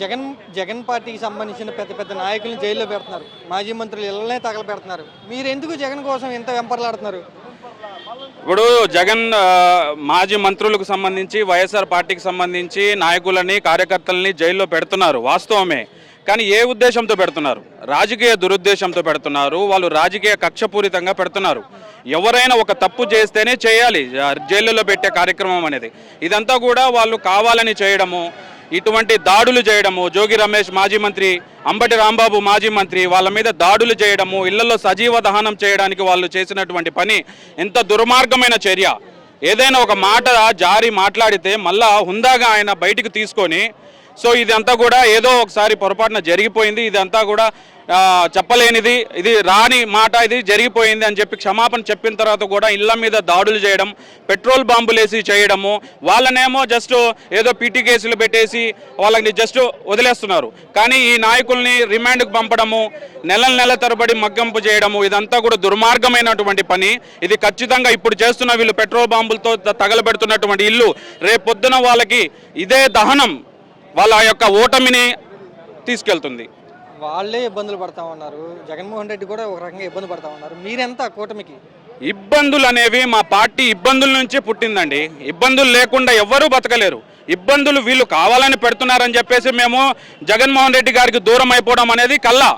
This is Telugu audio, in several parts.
జగన్ జగన్ పార్టీకి సంబంధించిన పెద్ద పెద్ద నాయకులను జైల్లో పెడుతున్నారు. మాజీ మంత్రులు ఇళ్ళనే తగలబెడుతున్నారు. మీరు ఎందుకు జగన్ కోసం ఇంత వెంపర్లాడుతున్నారు? ఇప్పుడు జగన్ మాజీ మంత్రులకు సంబంధించి వైఎస్ఆర్ పార్టీకి సంబంధించి నాయకులని కార్యకర్తలని జైల్లో పెడుతున్నారు వాస్తవమే. కానీ ఏ ఉద్దేశంతో పెడుతున్నారు? రాజకీయ దురుద్దేశంతో పెడుతున్నారు. వాళ్ళు రాజకీయ కక్షపూరితంగా పెడుతున్నారు. ఎవరైనా ఒక తప్పు చేస్తేనే చేయాలి. ఆ, జైలులో పెట్టే కార్యక్రమం అనేది. ఇదంతా కూడా వాళ్ళు కావాలని చేయడము ఇటువంటి దాడులు చేయడము జోగి రమేష్ మాజీ మంత్రి అంబటి రాంబాబు మాజీ మంత్రి వాళ్ళ మీద దాడులు చేయడము ఇళ్ళలో సజీవ దహనం చేయడానికి వాళ్ళు చేసినటువంటి పని ఎంత దుర్మార్గమైన చర్య. ఏదైనా ఒక మాట జారి మాట్లాడితే మళ్ళా హుందాగా ఆయన బయటికి తీసుకొని సో ఇదంతా కూడా ఏదో ఒకసారి పొరపాటున జరిగిపోయింది ఇదంతా కూడా చెప్పలేనిది ఇది రాని మాట ఇది జరిగిపోయింది అని చెప్పి క్షమాపణ చెప్పిన తర్వాత కూడా ఇళ్ళ మీద దాడులు చేయడం పెట్రోల్ బాంబులేసి చేయడము వాళ్ళనేమో జస్ట్ ఏదో పీటీ కేసులు పెట్టేసి వాళ్ళని జస్ట్ వదిలేస్తున్నారు. కానీ ఈ నాయకుల్ని రిమాండ్కు పంపడము నెల నెల తరబడి మగ్గంపు చేయడము ఇదంతా కూడా దుర్మార్గమైనటువంటి పని. ఇది ఖచ్చితంగా ఇప్పుడు చేస్తున్న వీళ్ళు పెట్రోల్ బాంబులతో త- తగలబెడుతున్నటువంటి ఇల్లు. రేపొద్దున వాళ్ళకి ఇదే దహనం వాళ్ళ యొక్క ఓటమిని తీసుకెళ్తుంది. వాళ్ళే ఇబ్బందులు పడతా ఉన్నారు. జగన్మోహన్ రెడ్డి కూడా ఒక రకంగా ఇబ్బంది పడతా ఉన్నారు. మీరెంత కూటమికి? ఇబ్బందులు అనేవి మా పార్టీ ఇబ్బందుల నుంచే పుట్టిందండి. ఇబ్బందులు లేకుండా ఎవ్వరూ బతకలేరు. ఇబ్బందులు వీళ్ళు కావాలని పెడుతున్నారని చెప్పేసి మేము జగన్మోహన్ రెడ్డి గారికి దూరం అయిపోవడం అనేది కల్లా.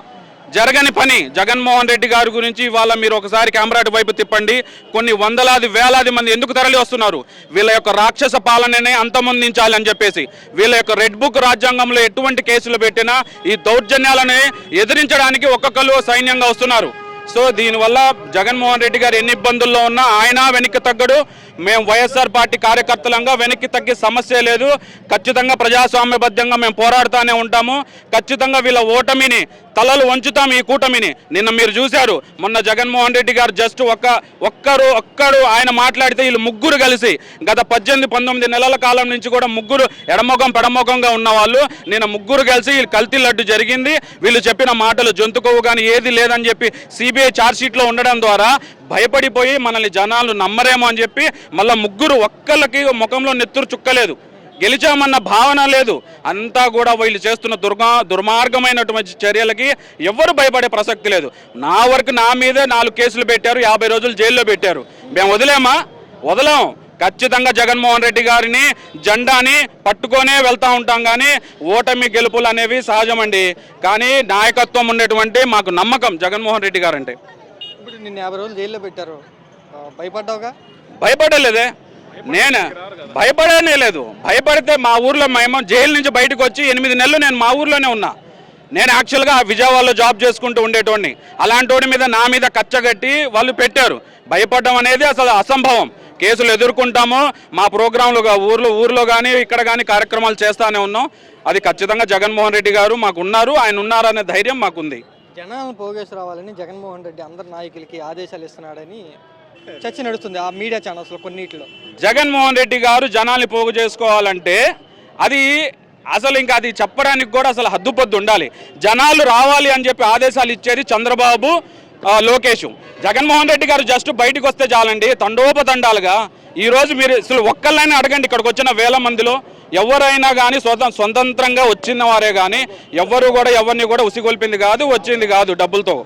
జరగని పని జగన్మోహన్ రెడ్డి గారి గురించి ఇవాళ మీరు ఒకసారి కెమెరాటి వైపు తిప్పండి. కొన్ని వందలాది వేలాది మంది ఎందుకు తరలి వస్తున్నారు? వీళ్ళ యొక్క రాక్షస పాలననే అంతమొందించాలి అని చెప్పేసి వీళ్ళ యొక్క రెడ్ బుక్ రాజ్యాంగంలో ఎటువంటి కేసులు పెట్టినా ఈ దౌర్జన్యాలని ఎదిరించడానికి ఒక్కొక్కరు సైన్యంగా వస్తున్నారు. సో దీనివల్ల జగన్మోహన్ రెడ్డి గారు ఎన్ని ఇబ్బందుల్లో ఉన్నా ఆయన వెనక్కి తగ్గడు. మేము వైఎస్ఆర్ పార్టీ కార్యకర్తలంగా వెనక్కి తగ్గే సమస్య లేదు. ఖచ్చితంగా ప్రజాస్వామ్యబద్ధంగా మేము పోరాడుతూనే ఉంటాము. ఖచ్చితంగా వీళ్ళ ఓటమిని తలలు వంచుతాం ఈ కూటమిని. నిన్న మీరు చూశారు మొన్న జగన్మోహన్ రెడ్డి గారు జస్ట్ ఒక్క ఒక్కరు ఒక్కడు ఆయన మాట్లాడితే వీళ్ళు ముగ్గురు కలిసి గత పద్దెనిమిది పంతొమ్మిది నెలల కాలం నుంచి కూడా ముగ్గురు ఎడమొఖం పెడమొఖంగా ఉన్న వాళ్ళు నిన్న ముగ్గురు కలిసి వీళ్ళు కల్తీ లడ్డు జరిగింది. వీళ్ళు చెప్పిన మాటలు జంతుకోవు కానీ ఏది లేదని చెప్పి సిబిఐ ఛార్జ్షీట్లో ఉండడం ద్వారా భయపడిపోయి మనల్ని జనాలు నమ్మరేమో అని చెప్పి మళ్ళీ ముగ్గురు ఒక్కళ్ళకి ముఖంలో నెత్తురు చుక్కలేదు. గెలిచామన్న భావన లేదు. అంతా కూడా వీళ్ళు చేస్తున్న దుర్గా దుర్మార్గమైనటువంటి చర్యలకి ఎవ్వరు భయపడే ప్రసక్తి లేదు. నా వరకు నా మీదే నాలుగు కేసులు పెట్టారు యాభై రోజులు జైల్లో పెట్టారు. మేము వదిలేమా? వదలం. ఖచ్చితంగా జగన్మోహన్ రెడ్డి గారిని జెండాని పట్టుకొనే వెళ్తా ఉంటాం కానీ ఓటమి గెలుపులు అనేవి సహజమండి. కానీ నాయకత్వం ఉండేటువంటి మాకు నమ్మకం జగన్మోహన్ రెడ్డి గారంటే. ఇప్పుడు నిన్ను యాభై రోజులు జైల్లో పెట్టారు. భయపడ్డావుగా? భయపడలేదే. నేను భయపడనే లేదు. భయపడితే మా ఊర్లో మేము జైలు నుంచి బయటకు వచ్చి ఎనిమిది నెలలు నేను మా ఊర్లోనే ఉన్నా. నేను యాక్చువల్గా విజయవాడలో జాబ్ చేసుకుంటూ ఉండేటోడిని. అలాంటి మీద నా మీద కచ్చగట్టి వాళ్ళు పెట్టారు. భయపడడం అనేది అసలు అసంభవం. కేసులు ఎదుర్కొంటాము. మా ప్రోగ్రాంలు ఊర్లో ఊర్లో కానీ ఇక్కడ కానీ కార్యక్రమాలు చేస్తానే ఉన్నాం. అది ఖచ్చితంగా జగన్మోహన్ రెడ్డి గారు మాకు ఉన్నారు. ఆయన ఉన్నారనే ధైర్యం మాకుంది. జనాలను పోగేసి రావాలని జగన్మోహన్ రెడ్డి అందరి నాయకులకి ఆదేశాలు ఇస్తున్నాడని చర్చ నడుస్తుంది ఆ మీడియా ఛానల్స్లో కొన్నిటిలో. జగన్మోహన్ రెడ్డి గారు జనాల్ని పోగు చేసుకోవాలంటే అది అసలు ఇంకా అది చెప్పడానికి కూడా అసలు హద్దుపొద్దు ఉండాలి. జనాలు రావాలి అని చెప్పి ఆదేశాలు ఇచ్చేది చంద్రబాబు లోకేష్. జగన్మోహన్ రెడ్డి గారు జస్ట్ బయటకు వస్తే చాలండి. తండోపతండాలుగా. ఈరోజు మీరు అసలు ఒక్కళ్ళైనా అడగండి ఇక్కడికి వచ్చిన వేల మందిలో. ఎవరైనా కానీ స్వతం స్వతంత్రంగా వచ్చిన వారే కానీ ఎవరు కూడా ఎవరిని కూడా ఉసిగొల్పింది కాదు వచ్చింది కాదు డబ్బులతో.